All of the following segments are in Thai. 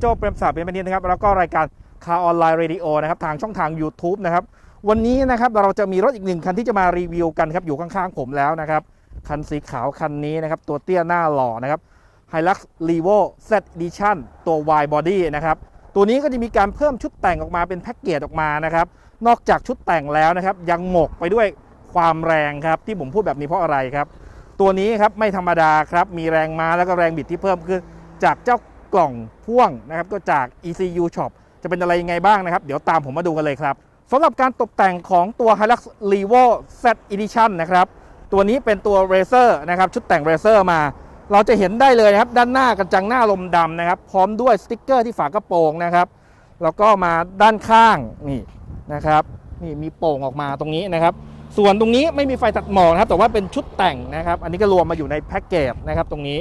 โจ้เปรมศักดิ์เป็นบันเทิงนะครับ แล้วก็รายการคาออนไลน์เรดิโอนะครับ ทางช่องทาง YouTube นะครับ วันนี้นะครับเราจะมีรถอีกหนึ่งคันที่จะมารีวิวกันครับ อยู่ข้างๆผมแล้วนะครับ คันสีขาวคันนี้นะครับ ตัวเตี้ยหน้าหล่อนะครับ Hilux Levo Z Edition ตัว Y Body นะครับ ตัวนี้ก็จะมีการเพิ่มชุดแต่งออกมาเป็นแพ็กเกจออกมานะครับ นอกจากชุดแต่งแล้วนะครับ ยังหมกไปด้วยความแรงครับ ที่ผมพูดแบบนี้เพราะอะไรครับ ตัวนี้ครับไม่ธรรมดาครับ มีแรงม้าแล้วก็แรงบิดที่เพิ่มขึ้นจากเจ้า กล่องพ่วงนะครับก็จาก ECU Shop จะเป็นอะไรยังไงบ้างนะครับ เดี๋ยวตามผมมาดูกันเลยครับสำหรับการตกแต่งของตัว Hilux Levo Z Edition นะครับ ตัวนี้เป็นตัว Racer นะครับ ชุดแต่ง Racer มา เราจะเห็นได้เลยนะครับ ด้านหน้ากระจังหน้าลมดำนะครับ พร้อมด้วยสติ๊กเกอร์ที่ฝากระโปรงนะครับ แล้วก็มาด้านข้างนี่นะครับนี่มีโป่งออกมาตรงนี้นะครับ ส่วนตรงนี้ไม่มีไฟตัดหมอกนะครับ แต่ว่าเป็นชุดแต่งนะครับ อันนี้ก็รวมมาอยู่ในแพ็กเกจนะครับตรงนี้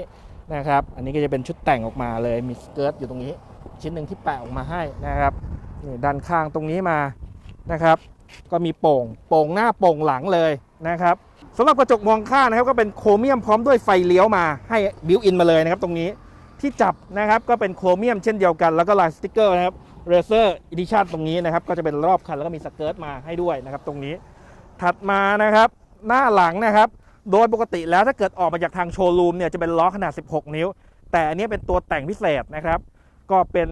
นะครับ อันนี้ก็จะเป็นชุดแต่งออกมาเลย มีสเกิร์ตอยู่ตรงนี้ ชิ้นหนึ่งที่แปะออกมาให้นะครับนี่ด้านข้างตรงนี้มานะครับ ก็มีโป่ง โป่งหน้าโป่งหลังเลยนะครับสำหรับกระจกมองข้างนะครับก็เป็นโครเมียมพร้อมด้วยไฟเลี้ยวมาให้บิวอินมาเลยนะครับตรงนี้ที่จับนะครับก็เป็นโครเมียมเช่นเดียวกันแล้วก็ลายสติกเกอร์นะครับเรเซอร์อีดิชั่นตรงนี้นะครับก็จะเป็นรอบคันแล้วก็มีสเกิร์ตมาให้ด้วยนะครับตรงนี้ ถัดมานะครับหน้าหลังนะครับ โดยปกติแล้วถ้าเกิดออกมาจากทางโชว์รูมเนี่ยจะเป็นล้อขนาด 16 นิ้ว แต่อันนี้เป็นตัวแต่งพิเศษนะครับ ก็เป็น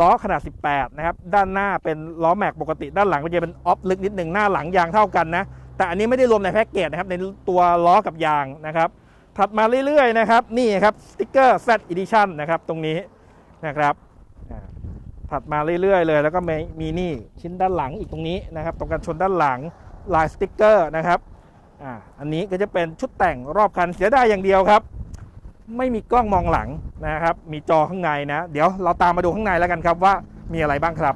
ล้อขนาด 18 นะครับ ด้านหน้าเป็นล้อแม็กปกติ ด้านหลังมันจะเป็นออฟลึกนิดหนึ่งหน้าหลังยางเท่ากันนะ แต่อันนี้ไม่ได้รวมในแพ็กเกจนะครับ ในตัวล้อกับยางนะครับ ถัดมาเรื่อยๆนะครับ นี่ครับสติ๊กเกอร์ Z Edition นะครับ ตรงนี้นะครับถัดมาเรื่อยๆ เลย แล้วก็มีมีนี่ชิ้นด้านหลังอีกตรงนี้นะครับ ตรงกันชนด้านหลังลายสติ๊กเกอร์นะครับ อ่าอันนี้ก็จะเป็นชุดแต่งรอบคันเสียดายอย่างเดียวครับ ไม่มีกล้องมองหลังนะครับ มีจอข้างในนะ เดี๋ยวเราตามมาดูข้างในแล้วกันครับว่ามีอะไรบ้างครับ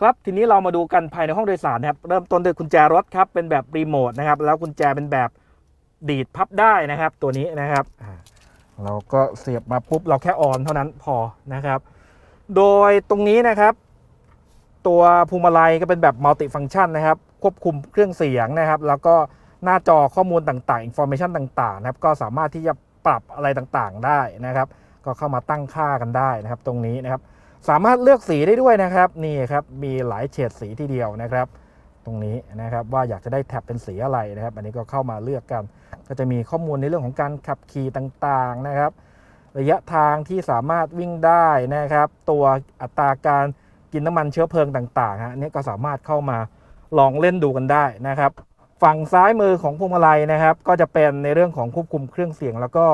ครับทีนี้เรามาดูกันภายในห้องโดยสารนะครับ เริ่มต้นด้วยกุญแจรถครับเป็นแบบรีโมทนะครับ แล้วกุญแจเป็นแบบดีดพับได้นะครับ ตัวนี้นะครับเราก็เสียบมาปุ๊บเราแค่ออนเท่านั้นพอนะครับ โดยตรงนี้นะครับ ตัวพวงมาลัยก็เป็นแบบมัลติฟัง c t ชันนะครับ ควบคุมเครื่องเสียงนะครับ แล้วก็หน้าจอข้อมูลต่างๆอินโฟเมชันต่างๆนะครับ ก็สามารถที่จะปรับอะไรต่างๆได้นะครับ ก็เข้ามาตั้งค่ากันได้นะครับ ตรงนี้นะครับ สามารถเลือกสีได้ด้วยนะครับ นี่ครับมีหลายเฉดสีทีเดียวนะครับ ตรงนี้นะครับว่าอยากจะได้แท็บเป็นสีอะไรนะครับ อันนี้ก็เข้ามาเลือกกัน ก็จะมีข้อมูลในเรื่องของการขับขี่ต่างๆนะครับ ระยะทางที่สามารถวิ่งได้นะครับ ตัวอัตราการกินน้ำมันเชื้อเพลิงต่างๆฮะนนี้ก็สามารถเข้ามา ลองเล่นดูกันได้นะครับ ฝั่งซ้ายมือของพวงมาลัยนะครับ ก็จะเป็นในเรื่องของควบคุมเครื่องเสียง แล้วก็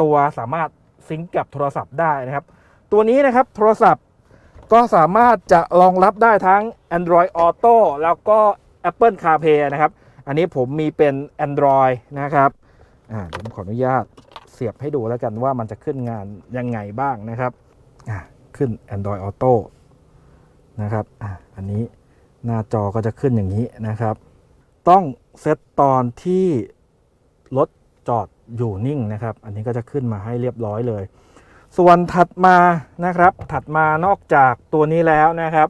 ตัวสามารถซิงกับโทรศัพท์ได้นะครับ ตัวนี้นะครับโทรศัพท์ก็สามารถจะรองรับได้ทั้ง Android Auto แล้วก็ Apple CarPlay นะครับ อันนี้ผมมีเป็น Android นะครับอ่าผมขออนุญาตเสียบให้ดูแล้วกันว่ามันจะขึ้นงานยังไงบ้างนะครับอ่าขึ้น Android Auto นะครับอ่าอันนี้ หน้าจอก็จะขึ้นอย่างนี้นะครับ ต้องเซตตอนที่รถจอดอยู่นิ่งนะครับ อันนี้ก็จะขึ้นมาให้เรียบร้อยเลย ส่วนถัดมานะครับ ถัดมานอกจากตัวนี้แล้วนะครับ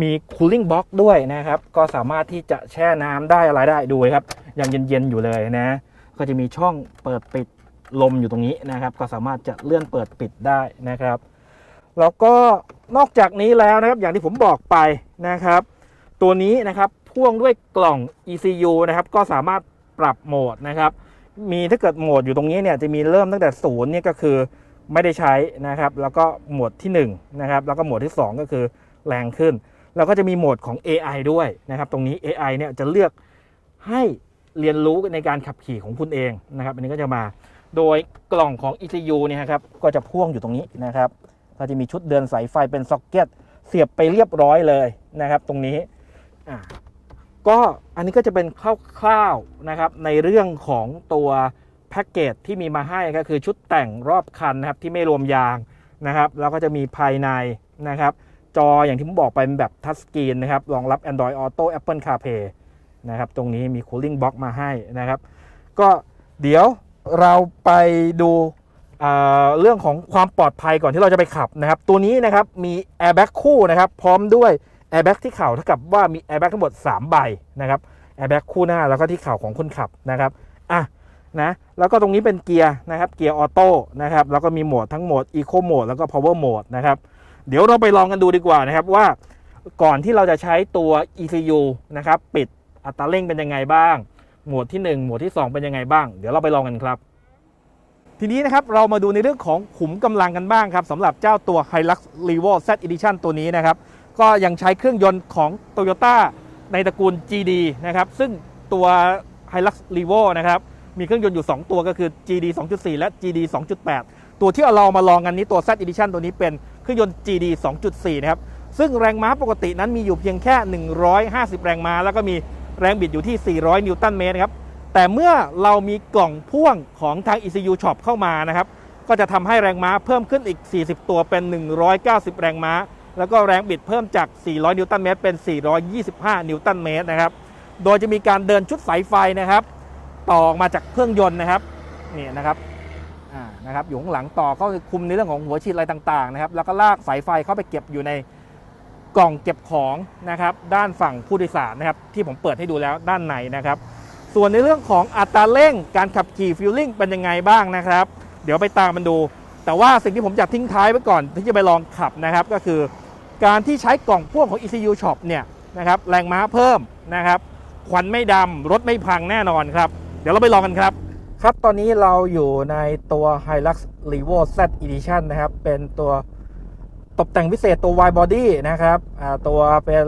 มี cooling box ด้วยนะครับ ก็สามารถที่จะแช่น้ำได้อะไรได้ดูครับ ยังเย็นๆอยู่เลยนะ ก็จะมีช่องเปิดปิดลมอยู่ตรงนี้นะครับ ก็สามารถจะเลื่อนเปิดปิดได้นะครับ แล้วก็นอกจากนี้แล้วนะครับ อย่างที่ผมบอกไปนะครับ ตัวนี้นะครับพ่วงด้วยกล่อง ECU นะครับก็สามารถปรับโหมดนะครับ มีถ้าเกิดโหมดอยู่ตรงนี้เนี่ยจะมีเริ่มตั้งแต่ศูนย์เนี่ยก็คือไม่ได้ใช้นะครับ แล้วก็โหมดที่1นะครับแล้วก็โหมดที่ 2 ก็คือแรงขึ้น แล้วก็จะมีโหมดของ AI ด้วยนะครับ ตรงนี้ AI เนี่ยจะเลือกให้เรียนรู้ในการขับขี่ของคุณเองนะครับ อันนี้ก็จะมาโดยกล่องของ ECU เนี่ยครับก็จะพ่วงอยู่ตรงนี้นะครับก็จะมีชุดเดินสายไฟเป็นซ็อกเก็ตเสียบไปเรียบร้อยเลยนะครับ ตรงนี้ ก็อันนี้ก็จะเป็นคร่าวๆนะครับในเรื่องของตัวแพ็กเกจที่มีมาให้ก็คือชุดแต่งรอบคันนะครับที่ไม่รวมยางนะครับแล้วก็จะมีภายในนะครับจออย่างที่ผมบอกไปเป็นแบบทัชสกรีนนะครับรองรับ Android Auto Apple CarPlay นะครับตรงนี้มี Cooling Box มาให้นะครับ ก็เดี๋ยวเราไปดูเเรื่องของความปลอดภัยก่อนที่เราจะไปขับนะครับ ตัวนี้นะครับมี Airbag คู่นะครับ พร้อมด้วย Airbag ที่เข่าเท่ากับว่ามี Airbag ทั้งหมด 3 ใบนะครับ Airbag คู่หน้าแล้วก็ที่เข่าของคนขับนะครับอะนะแล้วก็ตรงนี้เป็นเกียร์นะครับเกียร์ออโต้นะครับแล้วก็มีโหมดทั้งโหมด Eco Mode แล้วก็ Power Mode นะครับเดี๋ยวเราไปลองกันดูดีกว่านะครับว่าก่อนที่เราจะใช้ตัว ECU นะครับปิดอัตราเร่งเป็นยังไงบ้าง โหมดที่ 1 โหมดที่ 2 เป็นยังไงบ้าง เดี๋ยวเราไปลองกันครับ ทีนี้นะครับเรามาดูในเรื่องของขุมกำลังกันบ้างครับสำหรับเจ้าตัว Hilux Revo Z Edition ตัวนี้นะครับ ก็ยังใช้เครื่องยนต์ของ Toyota ในตระกูล GD นะครับ ซึ่งตัว Hilux Revo นะครับ มีเครื่องยนต์อยู่ 2 ตัวก็คือ GD 2.4 และ GD 2.8 ตัวที่เรามาลองกันนี้ตัว Z Edition ตัวนี้เป็นเครื่องยนต์ GD 2.4 นะครับ ซึ่งแรงม้าปกตินั้นมีอยู่เพียงแค่ 150 แรงม้า แล้วก็มีแรงบิดอยู่ที่ 400 นิวตันเมตรครับแต่เมื่อเรามีกล่องพ่วงของทาง ECU Shop เข้ามานะครับ ก็จะทำให้แรงม้าเพิ่มขึ้นอีก 40 ตัวเป็น 190 แรงม้า แล้วก็แรงบิดเพิ่มจาก 400 นิวตันเมตร เป็น 425 นิวตันเมตรนะครับ โดยจะมีการเดินชุดสายไฟนะครับ ต่อออกมาจากเครื่องยนต์นะครับนี่นะครับอ่านะครับอยู่ข้างหลังต่อเข้าคุมในเรื่องของหัวฉีดอะไรต่างๆนะครับ แล้วก็ลากสายไฟเข้าไปเก็บอยู่ในกล่องเก็บของนะครับ ด้านฝั่งผู้โดยสารนะครับ ที่ผมเปิดให้ดูแล้วด้านในนะครับ ส่วนในเรื่องของอัตราเร่งการขับขี่ฟิลลิ่งเป็นยังไงบ้างนะครับ เดี๋ยวไปตามมันดู แต่ว่าสิ่งที่ผมจะทิ้งท้ายไว้ก่อนที่จะไปลองขับนะครับ ก็คือ การที่ใช้กล่องพ่วงของ ECU Shop เนี่ยนะครับแรงม้าเพิ่มนะครับควันไม่ดำรถไม่พังแน่นอนครับ เดี๋ยวเราไปลองกันครับครับ ตอนนี้เราอยู่ในตัว Hilux Revo Z Edition นะครับ เป็นตัวตกแต่งพิเศษตัว Wide Body นะครับตัวเป็น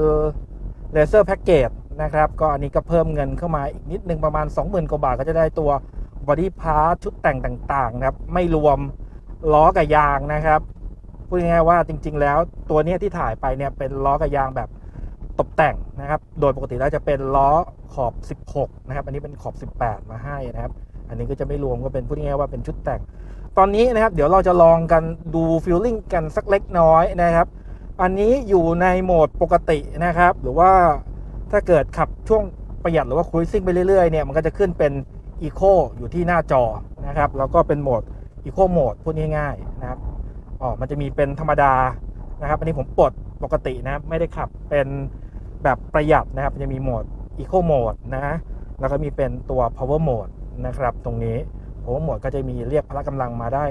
Laser Package นะครับ ก็อันนี้ก็เพิ่มเงินเข้ามาอีกนิดนึงประมาณ 20,000 กว่าบาท ก็จะได้ตัว Body Part ชุดแต่งต่าง ๆ นะครับ ไม่รวมล้อกับยางนะครับ พูดง่ายๆว่าจริง ๆ แล้วตัวนี้ที่ถ่ายไปเนี่ยเป็นล้อกับยางแบบตกแต่งนะครับ โดยปกติแล้วจะเป็นล้อขอบ 16 นะครับ อันนี้เป็นขอบ 18 มาให้นะครับ อันนี้ก็จะไม่รวมก็เป็นพูดง่ายๆว่าเป็นชุดแต่ง ตอนนี้นะครับ เดี๋ยวเราจะลองกันดูฟิลลิ่งกันสักเล็กน้อยนะครับ อันนี้อยู่ในโหมดปกตินะครับ หรือว่าถ้าเกิดขับช่วงประหยัดหรือว่าคุยซิ่งไปเรื่อยๆเนี่ยมันก็จะขึ้นเป็น Eco อยู่ที่หน้าจอนะครับ แล้วก็เป็นโหมด Eco Mode พูดง่ายๆนะครับ อ๋อมันจะมีเป็นธรรมดานะครับ อันนี้ผมปลดปกตินะไม่ได้ขับเป็นแบบประหยัดนะครับจะมีโหมด Eco Mode นะ แล้วก็มีเป็นตัว Power Mode นะครับ ตรงนี้ Power Mode ก็จะมีเรียกพละกำลังมาได้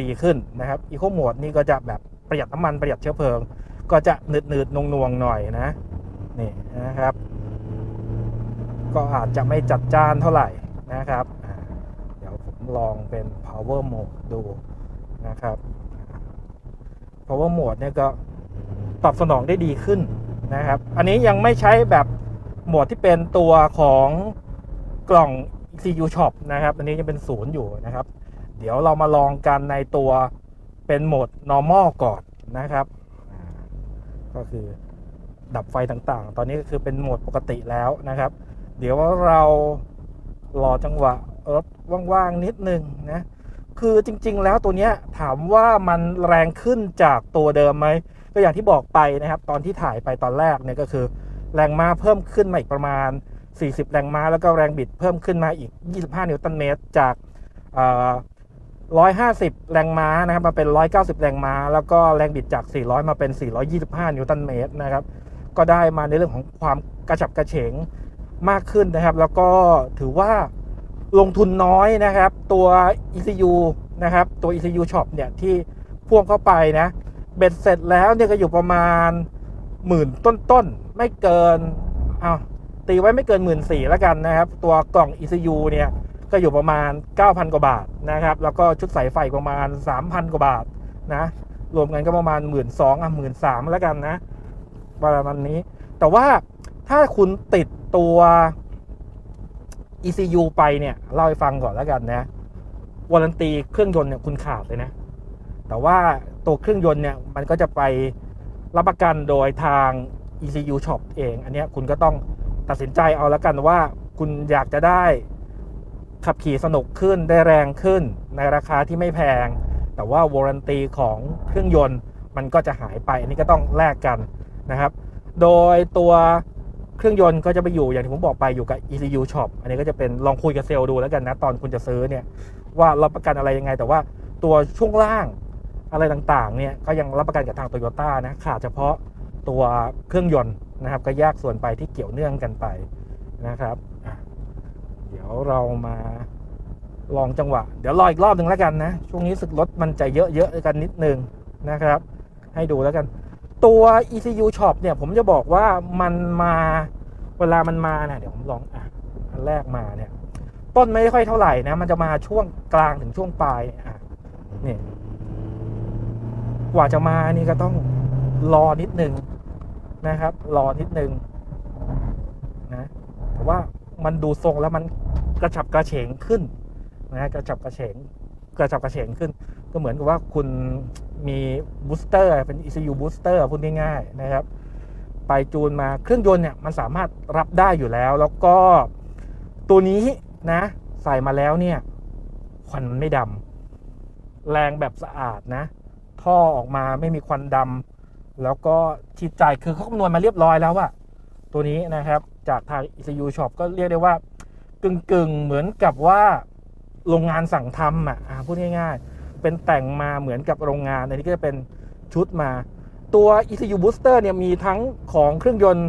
ดีขึ้นนะครับ Eco Mode นี่ก็จะแบบประหยัดน้ำมันประหยัดเชื้อเพลิง ก็จะหนืดหนืดนงนวงหน่อยนะนี่นะครับ ก็อาจจะไม่จัดจ้านเท่าไหร่นะครับ เดี๋ยวผมลองเป็น Power Mode ดู นะครับ Power Mode เนี่ยก็ตอบสนองได้ดีขึ้นนะครับ อันนี้ยังไม่ใช้แบบโหมดที่เป็นตัวของกล่อง ECU Shop นะครับ อันนี้ยังเป็นศูนย์อยู่นะครับ เดี๋ยวเรามาลองกันในตัวเป็นโหมด normal ก่อนนะครับ ก็คือดับไฟต่างๆ ตอนนี้ก็คือเป็นโหมดปกติแล้วนะครับ เดี๋ยวเรารอจังหวะรถว่างๆนิดนึงนะ คือจริง ๆ แล้วตัวเนี้ยถามว่ามันแรงขึ้นจากตัวเดิมไหมก็อย่างที่บอกไปนะครับ ตอนที่ถ่ายไปตอนแรกเนี่ยก็คือ แรงม้าเพิ่มขึ้นมาอีกประมาณ 40 แรงม้า แล้วก็แรงบิดเพิ่มขึ้นมาอีก 25 นิวตันเมตร จากเอ่อ150 แรงม้านะครับมาเป็น 190 แรงม้า แล้วก็แรงบิดจาก 400 มาเป็น 425 นิวตันเมตรนะครับ ก็ได้มาในเรื่องของความกระฉับกระเฉงมากขึ้นนะครับ แล้วก็ถือว่า ลงทุนน้อยนะครับ ตัว ECU นะครับ ตัว ECU Shop เนี่ย ที่พ่วงเข้าไปนะ เบ็ดเสร็จแล้วเนี่ยก็อยู่ประมาณหมื่นต้นๆ ไม่เกินเอาวตีไว้ไม่เกินหมื่นสี่แล้วกันนะครับ ตัวกล่อง ECU เนี่ย ก็อยู่ประมาณ 9,000 กว่าบาทนะครับ แล้วก็ชุดสายไฟประมาณ 3,000 กว่าบาทนะ รวมกันก็ประมาณ 1 2ื่นสอะหมื่นสามแล้วกันนะประมาณนี้ แต่ว่าถ้าคุณติดตัว ECU ไปเนี่ยเล่าให้ฟังก่อนแล้วกันนะวารันตีเครื่องยนต์เนี่ยคุณขาดเลยนะ แต่ว่าตัวเครื่องยนต์เนี่ยมันก็จะไปรับประกันโดยทาง ECU Shop เอง อันนี้คุณก็ต้องตัดสินใจเอาแล้วกันว่าคุณอยากจะได้ขับขี่สนุกขึ้นได้แรงขึ้นในราคาที่ไม่แพง แต่ว่าวารันตีของเครื่องยนต์มันก็จะหายไป อันนี้ก็ต้องแลกกันนะครับ โดยตัว เครื่องยนต์ก็จะไปอยู่อย่างที่ผมบอกไปอยู่กับ ECU Shop อันนี้ก็จะเป็นลองคุยกับเซลล์ดูแล้วกันนะ ตอนคุณจะซื้อเนี่ยว่ารับประกันอะไรยังไง แต่ว่าตัวช่วงล่างอะไรต่างๆเนี่ยก็ยังรับประกันกับทางโตโยต้านะขาดเฉพาะตัวเครื่องยนต์นะครับ ก็แยกส่วนไปที่เกี่ยวเนื่องกันไปนะครับเดี๋ยวเรามาลองจังหวะ เดี๋ยวรออีกรอบหนึ่งแล้วกันนะ ช่วงนี้สึกรถมันจะเยอะๆกันนิดนึงนะครับ ให้ดูแล้วกัน ตัว ECU Shop เนี่ย ผมจะบอกว่ามันมาเวลามันมาเนี่ยเดี๋ยวผมลองอะอันแรกมาเนี่ย ต้นไม่ค่อยเท่าไหร่นะ มันจะมาช่วงกลางถึงช่วงปลายอะนี่กว่าจะมานี่ก็ต้องรอนิดนึงนะครับ รอนิดนึงนะแต่ว่ามันดูทรงแล้วมันกระฉับกระเฉงขึ้นนะกระฉับกระเฉงกระฉับกระเฉงขึ้น ก็เหมือนกับว่าคุณ มีบูสเตอร์เป็น ECU บูสเตอร์พูดง่ายๆนะครับ ไปจูนมาเครื่องยนต์เนี่ยมันสามารถรับได้อยู่แล้ว แล้วก็ตัวนี้นะใส่มาแล้วเนี่ยควันมันไม่ดำแรงแบบสะอาดนะ ท่อออกมาไม่มีควันดำแล้วก็ฉีดจ่ายคือเขาคำนวณมาเรียบร้อยแล้วอะตัวนี้นะครับจากทาง ECU Shop ก็เรียกได้ว่ากึ่งกึ่งๆเหมือนกับว่าโรงงานสั่งทำอะอะพูดง่ายๆ เป็นแต่งมาเหมือนกับโรงงานอันนี้ก็จะเป็นชุดมา ตัว ECU Booster เนี่ยมีทั้งของเครื่องยนต์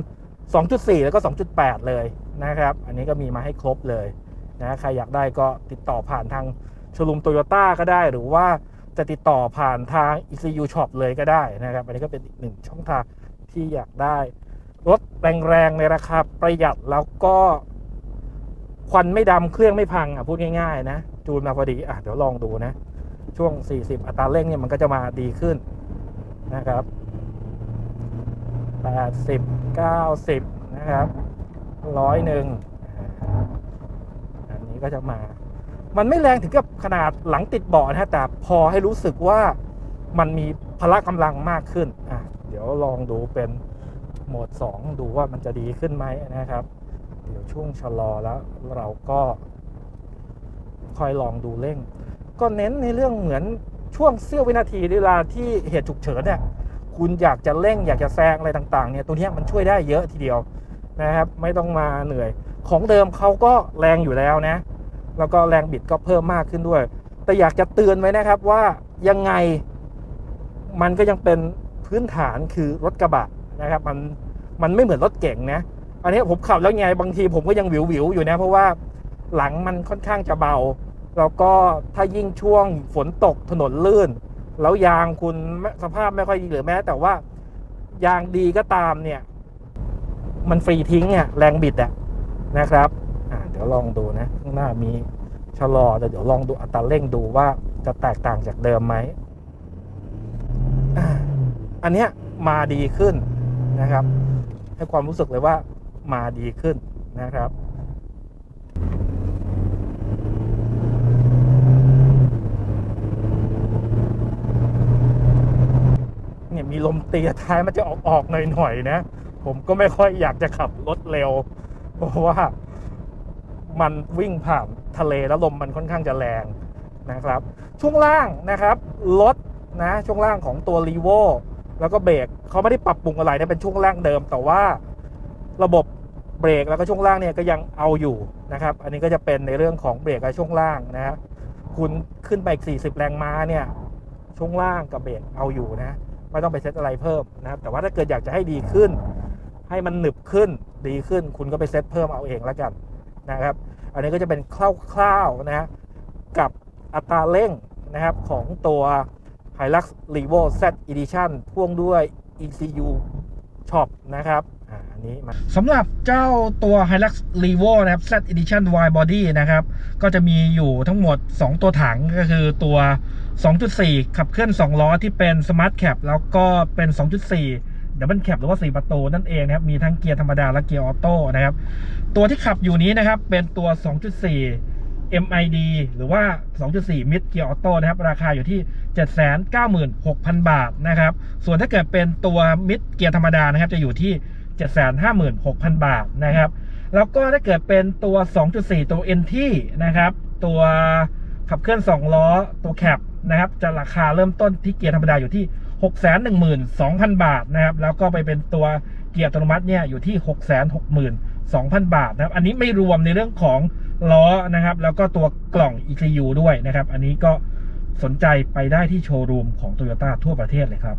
2.4 แล้วก็ 2.8 เลยนะครับ อันนี้ก็มีมาให้ครบเลยนะใครอยากได้ก็ติดต่อผ่านทางชลุมโตโยต้าก็ได้ หรือว่าจะติดต่อผ่านทาง ECU Shop เลยก็ได้นะครับ อันนี้ก็เป็นอีกหนึ่งช่องทางที่อยากได้ รถแรงๆในราคาประหยัดแล้วก็ควันไม่ดำเครื่องไม่พังอะพูดง่ายๆนะ จูนมาพอดีอะเดี๋ยวลองดูนะ ช่วง 40 อัตราเร่งเนี่ยมันก็จะมาดีขึ้นนะครับ 80 90 นะครับร้อยหนึ่งอันนี้ก็จะมา มันไม่แรงถึงกับขนาดหลังติดเบาะนะฮะแต่พอให้รู้สึกว่ามันมีพละกำลังมากขึ้นอะเดี๋ยวลองดูเป็นโหมด 2 ดูว่ามันจะดีขึ้นไหมนะครับ เดี๋ยวช่วงชะลอแล้วเราก็ค่อยลองดูเร่ง ก็เน้นในเรื่องเหมือนช่วงเสี้ยววินาทีเวลาที่เหตุฉุกเฉินเนี่ยคุณอยากจะเร่งอยากจะแซงอะไรต่างๆเนี่ยตัวนี้มันช่วยได้เยอะทีเดียวนะครับไม่ต้องมาเหนื่อย ของเดิมเขาก็แรงอยู่แล้วนะ แล้วก็แรงบิดก็เพิ่มมากขึ้นด้วย แต่อยากจะเตือนไว้นะครับว่ายังไงมันก็ยังเป็นพื้นฐานคือรถกระบะนะครับมันมันไม่เหมือนรถเก่งนะ อันนี้ผมขับแล้วไงบางทีผมก็ยังวิววิวๆอยู่นะ เพราะว่าหลังมันค่อนข้างจะเบา แล้วก็ถ้ายิ่งช่วงฝนตกถนนลื่น แล้วยางคุณสภาพไม่ค่อยดีหรือแม้ แต่ว่ายางดีก็ตามเนี่ย มันฟรีทิ้งอะแรงบิดอะนะครับเดี๋ยวลองดูนะข้างหน้ามีชะลอแต่เดี๋ยวลองดูอัตราเร่งดูว่าจะแตกต่างจากเดิมไหมอันเนี้ยมาดีขึ้นนะครับ ให้ความรู้สึกเลยว่ามาดีขึ้นนะครับ เนี่ย มีลมตีท้ายมันจะออกออกๆหน่อยๆนะ ผมก็ไม่ค่อยอยากจะขับรถเร็ว เพราะว่ามันวิ่งผ่านทะเลแล้วลมมันค่อนข้างจะแรงนะครับ ช่วงล่างนะครับรถนะช่วงล่างของตัวรีโวแล้วก็เบรกเขาไม่ได้ปรับปรุงอะไรนะเป็นช่วงล่างเดิม แต่ว่าระบบเบรกแล้วก็ช่วงล่างเนี่ยก็ยังเอาอยู่นะครับ อันนี้ก็จะเป็นในเรื่องของเบรกกับช่วงล่างนะฮะคุณขึ้นไปอีก40 แรงม้าเนี่ยช่วงล่างกับเบรกเอาอยู่นะ ไม่ต้องไปเซตอะไรเพิ่มนะครับ แต่ว่าถ้าเกิดอยากจะให้ดีขึ้น ให้มันหนึบขึ้นดีขึ้น คุณก็ไปเซตเพิ่มเอาเองแล้วกันนะครับ อันนี้ก็จะเป็นคร่าวๆนะกับอัตราเร่งนะครับของตัว Hilux Revo Z Edition พ่วงด้วย ECU Shop นะครับอ่าอันนี้มาสำหรับเจ้าตัว Hilux Revo นะครับ Z Edition Wide Body นะครับ ก็จะมีอยู่ทั้งหมด 2 ตัวถังก็คือตัว 2.4 ขับเคลื่อน 2 ล้อที่เป็น Smart Cap แล้วก็เป็น 2.4 Double Cap หรือว่า 4 ประตูนั่นเองนะครับ มีทั้งเกียร์ธรรมดาและเกียร์ออโต้นะครับ ตัวที่ขับอยู่นี้นะครับ เป็นตัว 2.4 MID หรือว่า 2.4 Mid Gear Auto นะครับ ราคาอยู่ที่ 796,000 บาทนะครับ ส่วนถ้าเกิดเป็นตัว Mid Gear ธรรมดานะครับ จะอยู่ที่ 756,000 บาทนะครับ แล้วก็ถ้าเกิดเป็นตัว 2.4 ตัว NT นะครับ ตัวขับเคลื่อน 2 ล้อตัวแคปนะครับ จะราคาเริ่มต้นที่เกียร์ธรรมดาอยู่ที่ 612,000 บาทนะครับ แล้วก็ไปเป็นตัวเกียร์อัตโนมัติเนี่ยอยู่ที่ 662,000 บาทนะครับ อันนี้ไม่รวมในเรื่องของ ล้อนะครับ แล้วก็ตัวกล่อง ECU ด้วยนะครับ อันนี้ก็สนใจไปได้ที่โชว์รูมของ Toyota ทั่วประเทศเลยครับ